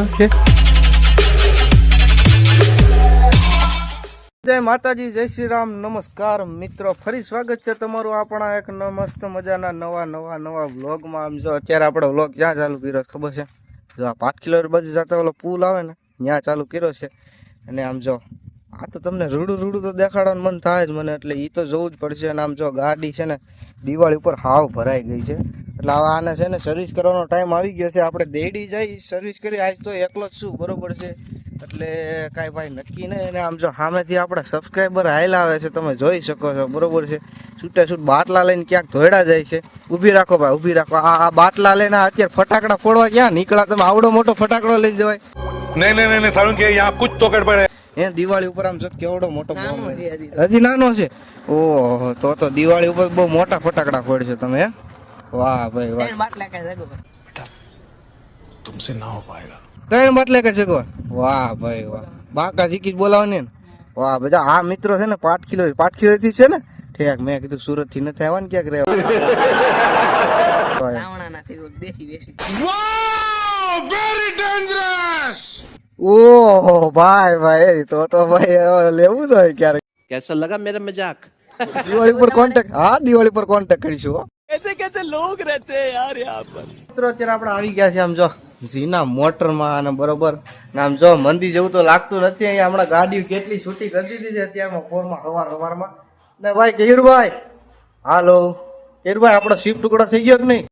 Okay. જય માતાજી, જય શ્રી રામ નમસ્કાર મિત્રો. ફરી સ્વાગત છે તમારું આપણા એક મસ્ત મજાના નવા નવા નવા વ્લોગમાં. આમ જો અત્યારે આપણે વ્લોગ ક્યાં ચાલુ કર્યો ખબર છે? જો આ પાંચ કિલોમીટર બાજુ જતા ઓલો પુલ આવે ને, ત્યાં ચાલુ કર્યો છે. અને આમ જો, આ તો તમને રૂડું રૂડું તો દેખાડવાનું મન થાય જ મને, એટલે એ તો જોવું જ પડશે. અને આમ જો ગાડી છે ને, દિવાળી ઉપર હાવ ભરાઈ ગઈ છે. એટલે હવે આને છે ને સર્વિસ કરવાનો ટાઈમ આવી ગયો છે. આપણે દેડી જઈ સર્વિસ કરી આજ તો એકલો જ શું બરોબર છે? એટલે કાંઈ ભાઈ નક્કી નહીં. અને આમ જો સામેથી આપણા સબસ્ક્રાઈબર હાયલા આવે છે તમે જોઈ શકો છો બરોબર છે? છૂટે છૂટ બાટલા લઈને ક્યાંક ધોયડા જાય છે. ઊભી રાખો ભાઈ ઊભી રાખો. આ આ બાટલા લઈને અત્યારે ફટાકડા ફોડવા ક્યાં નીકળ્યા? તમે આવડો મોટો ફટાકડો લઈ જવાય. નહીં નહીં નહીં સારું કે યહાં કુછ તો ગડબડ હે. એ દિવાળી ઉપર આમ જો કેવડો મોટો હજી નાનો છે? ઓહો તો તો દિવાળી ઉપર બહુ મોટા ફટાકડા ફોડશે તમે હે? વાહ ભાઈ વાહ तुमसे ना हो पाएगा ત્રણ બાટલે કે છે કો વાહ ભાઈ વાહ બાકા જીકી જ બોલાવવાની ને વાહ બધા આ મિત્રો છે ને પાંચ કિલો પાંચ કિલો થી છે ને ઠેક મેં કીધું સુરત થી નથી આવવા ને ક્યાંક રહેવા ઓહો ભાઈ ભાઈ તો તો ભાઈ હવે લેવું જોઈએ ક્યારેક कैसा लगा मेरा मजाक દિવાળી પર કોન્ટેક્ટ હા દિવાળી પર કોન્ટેક્ટ કરીશું હો. મિત્રો અત્યારે આપણે આવી ગયા છે આમ જો જીના મોટરમાં અને બરોબર. ને આમ જો મંદી જેવું તો લાગતું નથી અહીંયા. હમણાં ગાડીઓ કેટલી છૂટી કરી દીધી છે અત્યારમાં ફોરમાં હવાર હવારમાં. ને ભાઈ કેયુરભાઈ હાલો. કેયુરભાઈ આપણો શિપ ટુકડો થઈ ગયો કે નહીં?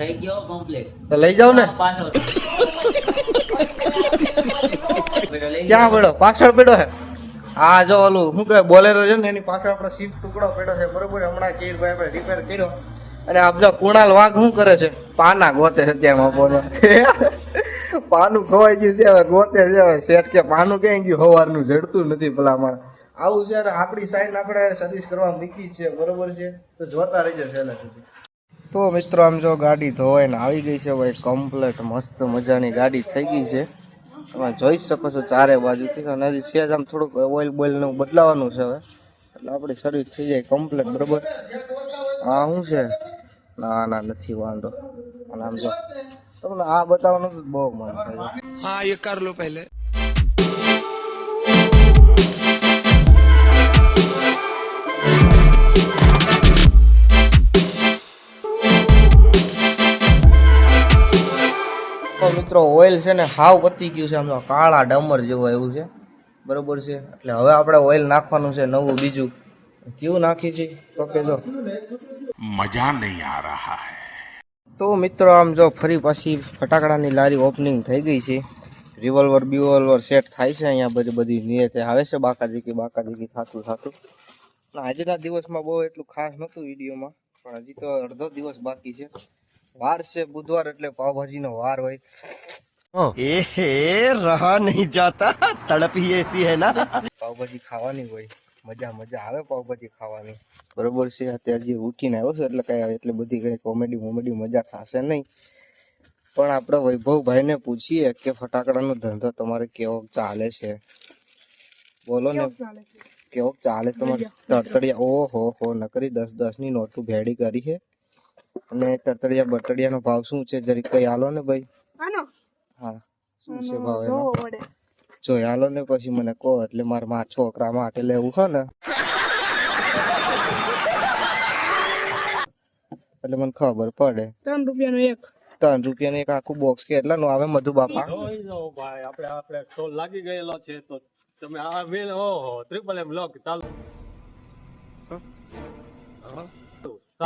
થઈ ગયો કમ્પ્લીટ તો લઈ જાવ ને. ક્યાં પડ્યો પાછળ પડ્યો છે આ જો ઓલું, શું કહે બોલેરો છે ને, એની પાછળ આપણે શિપ ટુકડો પડ્યો છે, બરોબર? હમણાં કેયુરભાઈ આપણે રિપેર કર્યો. અને આપ જો કુણાલ વાઘ શું કરે છે? પાના ગોતે છે ત્યાં ફોનમાં પાનું ખોવાઈ ગયું છે, હવે ગોતે છે, હવે શેઠ કે પાનું ક્યાંય ગયું? હવારનું જડતું નથી ભલામણ. આવું છે અને આપણી સાઈન આપણે સર્વિસ કરવા મૂકી છે, બરોબર છે? તો જોતા રહીજો છેલ્લે સુધી. તો મિત્રો, આમ જો ગાડી ધોવાઈને આવી ગઈ છે, ભાઈ કમ્પ્લેટ મસ્ત મજાની ગાડી થઈ ગઈ છે. તમે જોઈ શકો છો ચારે બાજુથી. અને હજી છે આમ થોડુંક ઓઇલ બોઇલને બદલાવાનું છે હવે. એટલે આપણી શરીર થઈ જાય કમ્પ્લીટ બરાબર? હા, શું છે? ના ના, નથી, વાંધો. અને આમ જો તમને આ બતાવવાનું બહુ મન થાય હા, એ કાર લો પહેલે. તો મિત્રો ઓઇલ છે ને હાવ પતી ગયું છે આમ તો કાળા ડમર જેવો એવું છે. બરોબર છે? એટલે હવે આપણે ઓઇલ નાખવાનું છે નવું બીજું. કેવું નાખી છે? તો કે જો. મજા નહીં આ રહા હે. તો મિત્રો આમ જો ફરી પાછી ફટાકડાની લારી ઓપનિંગ થઈ ગઈ છે. રિવોલ્વર બિવોલ્વર સેટ થાય છે અહીંયા બધી બધી નિયતે આવે છે બાકાજીકી બાકાજીકી થતું થતું. આજના દિવસમાં બહુ એટલું ખાસ નહોતું વિડીયોમાં પણ હજી તો અડધો દિવસ બાકી છે. વાર છે બુધવાર એટલે પાવભાજી નો વાર હોય. એહે રહા નહીં જાતા તડપી એસી હે ના. પાવભાજી ખાવાની હોય મજા મજા આવે પાવભાજી ખાવાની. બરોબર છે અત્યારે જે ઉઠીને આવ્યો છે એટલે કઈ એટલે બધી કઈ કોમેડી મોમેડી મજા થશે નહીં. પણ આપણે વૈભવભાઈ ને પૂછીએ કે ફટાકડાનો ધંધો તમારે કેવો ચાલે છે? બોલો ને. કેવો ચાલે તમારે? તડતડિયા ઓહો હો નકરી દસ દસની નોટું ભેડી કરી છે. અને તરતડિયા બટડિયાનો ભાવ શું છે? જરીક કઈ આલો ને ભાઈ? હા શું છે ભાવ એનો? જો હાલો ને પછી મને કહો એટલે મારે મા છોકરા માટે લેવું છે ને. એટલે મને ખબર પડે. ત્રણ રૂપિયાનો એક. ત્રણ રૂપિયાનું એક આખું બોક્સ કેટલાનું આવે મધુ બાપા? ભાઈ આપણે આપણે સ્ટોલ લાગી ગયેલો છે તો તમે આ મેલ ઓહો ત્રિપલ એમ લોક ચાલુ.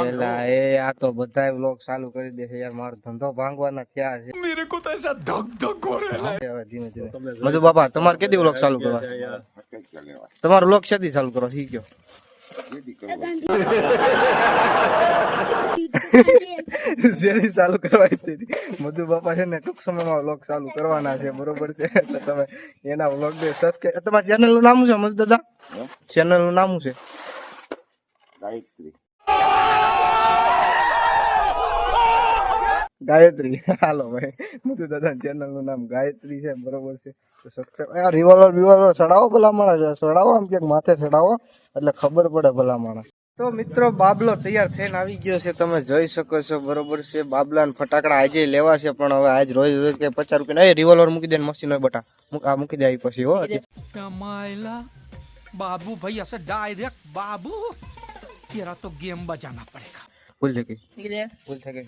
પેલા એ આ બધા વ્લોગ ચાલુ કરી દેશે યાર મારો ધંધો ભાંગવાના થયા છે. મેરે કો તો ચાલુ કરો? ચાલુ કરવાની મધુ બાપા છે ને ટૂંક સમયમાં વ્લોગ ચાલુ કરવાના છે બરોબર છે? તમે એના વ્લોગ ને સબસ્ક્રાઈબ તમારા ચેનલનું નામ છે મધુ દાદા? ચેનલનું નામ છે? ગાયત્રી. ગાયત્રી. હાલો ભાઈ. મધુ દાદા ચેનલનું નામ ગાયત્રી છે, બરોબર છે. તો સબસ્ક્રાઈબ રિવોલ્વર રિવોલ્વર સડાવો ભલા માણસ સડાવો આમ ક્યાંક માથે સડાવો એટલે ખબર પડે ભલા માણસ તો મિત્રો, બાબલો તૈયાર થઈને આવી ગયો છે, તમે જોઈ શકો છો, બરોબર છે. બાબલા ફટાકડા આજે લેવા છે, પણ હવે આજ રોજ રોજ કે પચાસ રૂપિયા એ રિવોલ્વર મૂકી દે મશીન હોય બટા. આ મૂકી દે પછી, હો. બાબુ ભાઈ હશે ડાયરેક્ટ બાબુ. तेरा तो गेम बजाना पड़ेगा ભૂલ થઈ ગઈ નીકળે ભૂલ થઈ ગઈ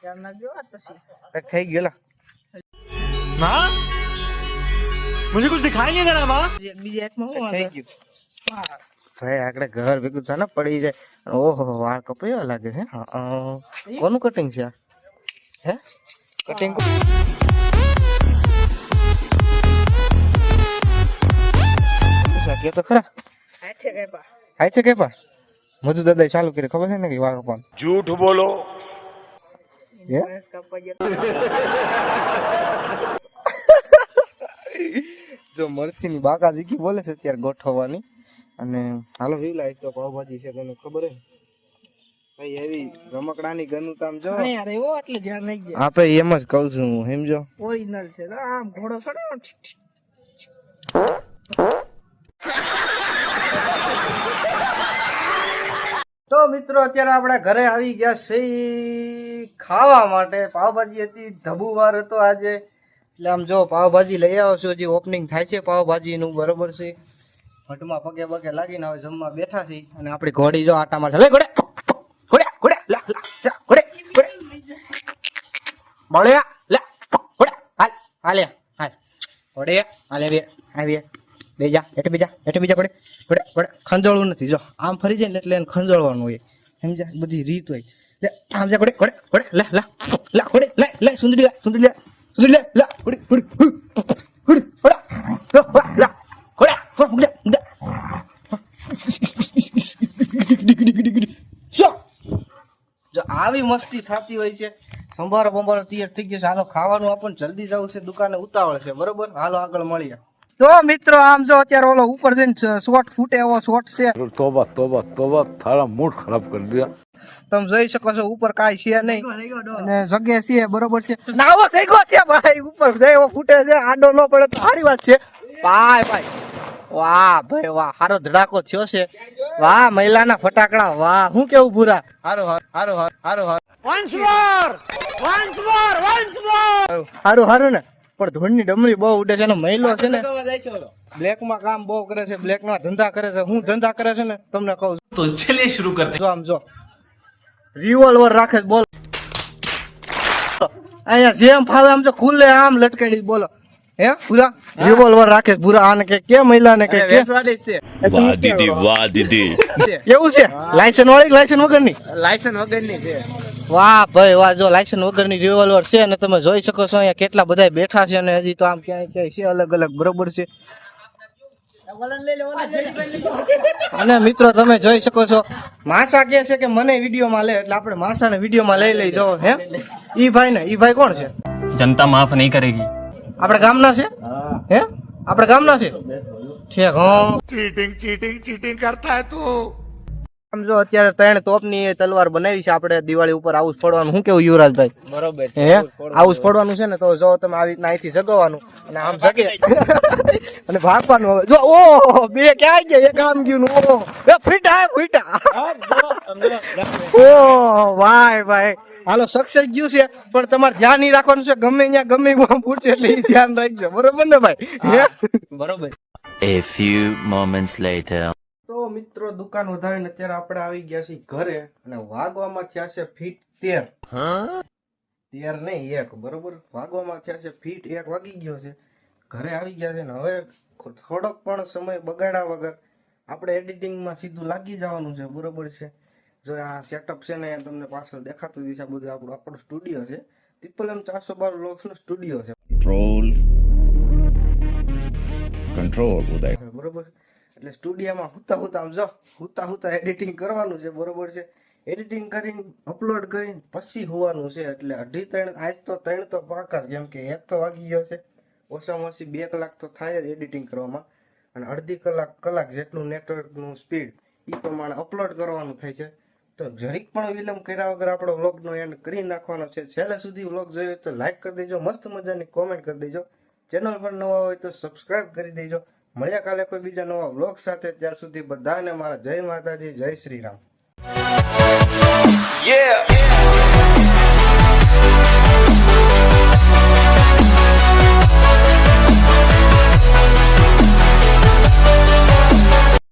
ધ્યાન નાખજો આ પછી કંઈક થઈ ગયેલા माँ मुझे कुछ दिखाई नहीं दे रहा माँ એક બીજા એકમાં હું થઈ વાંધો? ગયું ભાઈ આગળ ઘર ભેગું થાય ને પડી જાય ઓહો વાળ કપાયો લાગે છે હા, અ, કોનું કટિંગ છે આ હે કટિંગ કે તો ખરા હાથે કાપ્યા. હાય છે કે પણ? મધુ દાદાએ ચાલુ કરી ખબર છે ને કે વારો પણ? જૂઠ બોલો. જો મરસી ની બાકા જીગી બોલે છે અત્યારે ગોઠવવાની. અને હાલો વ્યુ લાઈટ તો પાવભાજી છે તને ખબર હે ભાઈ એવી રમકડાની ગનુ તામ જો યાર એવો એટલે ધ્યાન નહીં ગયા. હા એમ જ કહું છું હું સમજો? ઓરિજિનલ છે. આમ ઘોડો સડો તો મિત્રો અત્યારે આપણે ઘરે આવી ગયા છે ખાવા માટે પાવભાજી હતી ધબુવાર હતો આજે. એટલે આમ જો પાવભાજી લઈ આવો છો. હજી ઓપનિંગ થાય છે પાવભાજીનું બરોબર છે. ભટમાં પગે પગે લાગીને હવે જમવા બેઠા છે અને આપણી ઘોડી જો આટામાં ચાલે લે ઘોડે! ઘોડે ઘોડે લા લા લા, ઘોડે ઘોડે. બળ્યા લે ઘોડે હાલ હાલે હાલ ઘોડે હાલે બે બે એટલે બીજા એટલે બીજા પડે પડે પડે. ખંજોળવું નથી. જો, આમ ફરી જાય ને એટલે એને ખંજોળવાનું હોય. સમજ્યા? બધી રીત હોય. આમ જા ઘોડે ઘોડે ઘોડે લે, લા લા ઘોડે લે લે, સુંદરી લે સુંદરી લે સુંદરી, લે, લા ઘોડે ઘોડે ઘોડે ઘોડા લા ઘોડે ઘોડે શું જો. આવી મસ્તી થતી હોય છે. સંભારો બંભારો તૈયાર થઈ ગયો છે. હાલો, ખાવાનું આપણને જલ્દી જવું છે. દુકાને ઉતાવળ છે. બરોબર? હાલો, આગળ મળીએ. તો મિત્રો આમ જો અત્યારે ઓલો ઉપર જઈને શોટ ફૂટે એવો શોટ છે. તોબા તોબા તોબા તારા મૂડ ખરાબ કરી દીધા તમે જોઈ શકો છો ઉપર કાઈ છે નહીં. અને જગ્યા છે બરોબર છે. નાવો સૈગો છે ભાઈ ઉપર જઈ એવો ફૂટે છે આડો ન પડે તો સારી વાત છે. ભાઈ ભાઈ. વાહ ભાઈ વાહ હારો ધડાકો થયો છે. વાહ મહિલાના ફટાકડા વાહ હું કેવું ભૂરા? હારો હારો હારો હારો once more once more once more હારું હારું ને. પણ ધૂળની ડમરી બહુ ઉડે છે અને મહિલો છે ને બ્લેકમાં કામ બહુ કરે છે બ્લેક ના ધંધા કરે છે. હું ધંધા કરે છે ને તમને કહું તો છેલ્લે શરૂ કરતે આમ જો. રિવોલ્વર રાખે બોલ. અહીંયા જેમ ફાવે આમ જો ખુલ્લે આમ લટકાડી બોલો. હે પૂરા? રિવોલ્વર રાખે પૂરા. આને કે કે મહિલાને કે કે? વાહ દીદી વાહ દીદી. કેવું છે. લાયસન વાળી લાયસન વગરની? લાયસન વગરની છે. વાહ ભાઈ વાહ જો લાયસન્સ વગરની રિવોલ્વર છે અને તમે જોઈ શકો છો અહીંયા કેટલા બધા બેઠા છે અને હજી તો આમ ક્યાંય ક્યાંય છે અલગ અલગ બરોબર છે. અને મિત્રો તમે જોઈ શકો છો માસા કે છે કે મને વિડીયોમાં લે એટલે આપણે માસાને વિડીયોમાં લઈ લઈ જાઓ હે? ઈ ભાઈ ને ઈ ભાઈ કોણ છે? જનતા માફ નહીં કરેગી. આપણે ગામના છે? હે. આપણે ગામના છે? ઠીક હો. ચીટિંગ ચીટિંગ ચીટિંગ કરતા હે તું. આમ જો અત્યારે ત્રણ તોપની તલવાર બનાવી છે આપણે દિવાળી ઉપર આવું ફોડવાનું. શું કેવું યુવરાજભાઈ? બરોબર હે? આવું ફોડવાનું. છે ને તો જો તમે આવી રીતના અહીંથી જગવાનું અને આમ જગે અને ભાગવાનું હવે. જો ઓ બે ક્યાં ગયા? એક આમ ગયું ઓ. એ ફીટા ફીટા. ઓ ભાઈ ભાઈ હાલો સક્સેસ ગયું છે પણ તમારે ધ્યાન નહીં રાખવાનું છે ગમે ત્યાં ગમે ત્યાં ફૂટે એટલે ધ્યાન રાખજો. બરોબર ને ભાઈ? બરોબર. A few moments later. મિત્રો દુકાન વધાવીને અત્યારે આપણે આવી ગયા છે ઘરે અને વાગવામાં થયા છે ફીટ તેર. તેર ને એક બરોબર? વાગવામાં થયા છે ફીટ એક વાગી ગયો છે. ઘરે આવી ગયા છે ને હવે થોડોક પણ સમય બગાડ્યા વગર આપણે એડિટિંગમાં સીધું લાગી જવાનું છે બરોબર છે? જો આ સેટઅપ છે ને તમને પાછળ દેખાતું છે બધું આપણું આપણો સ્ટુડિયો છે. ત્રિપલ એમ ચારસો બારનું સ્ટુડિયો છે. કંટ્રોલ કંટ્રોલ એટલે સ્ટુડિયોમાં હુતા હુતા આમ જો, હુતા હુતા એડિટિંગ કરવાનું છે, બરોબર છે? એડિટિંગ કરીને અપલોડ કરીને પછી હોવાનું છે, એટલે અઢી ત્રણ, આજ તો ત્રણ તો પાકા જ, કેમ કે એક તો વાગી ગયો છે. ઓછામાં ઓછી બે કલાક તો થાય જ એડિટિંગ કરવામાં. અને અડધી કલાક કલાક જેટલું નેટવર્કનું સ્પીડ એ પ્રમાણે અપલોડ કરવાનું થાય છે. તો જરીક પણ વિલંબ કર્યા વગર આપણો વ્લોગનો એન્ડ કરી નાખવાનો છે. છેલ્લે સુધી વ્લોગ જોયો તો લાઈક કરી દેજો, મસ્ત મજાની કોમેન્ટ કરી દેજો. ચેનલ પર નવા હોય તો સબસ્ક્રાઇબ કરી દેજો. મળ્યા કાલે કોઈ બીજા નવા બ્લોગ સાથે ત્યાર સુધી બધાને મારા જય માતાજી, જય શ્રી રામ Yeah.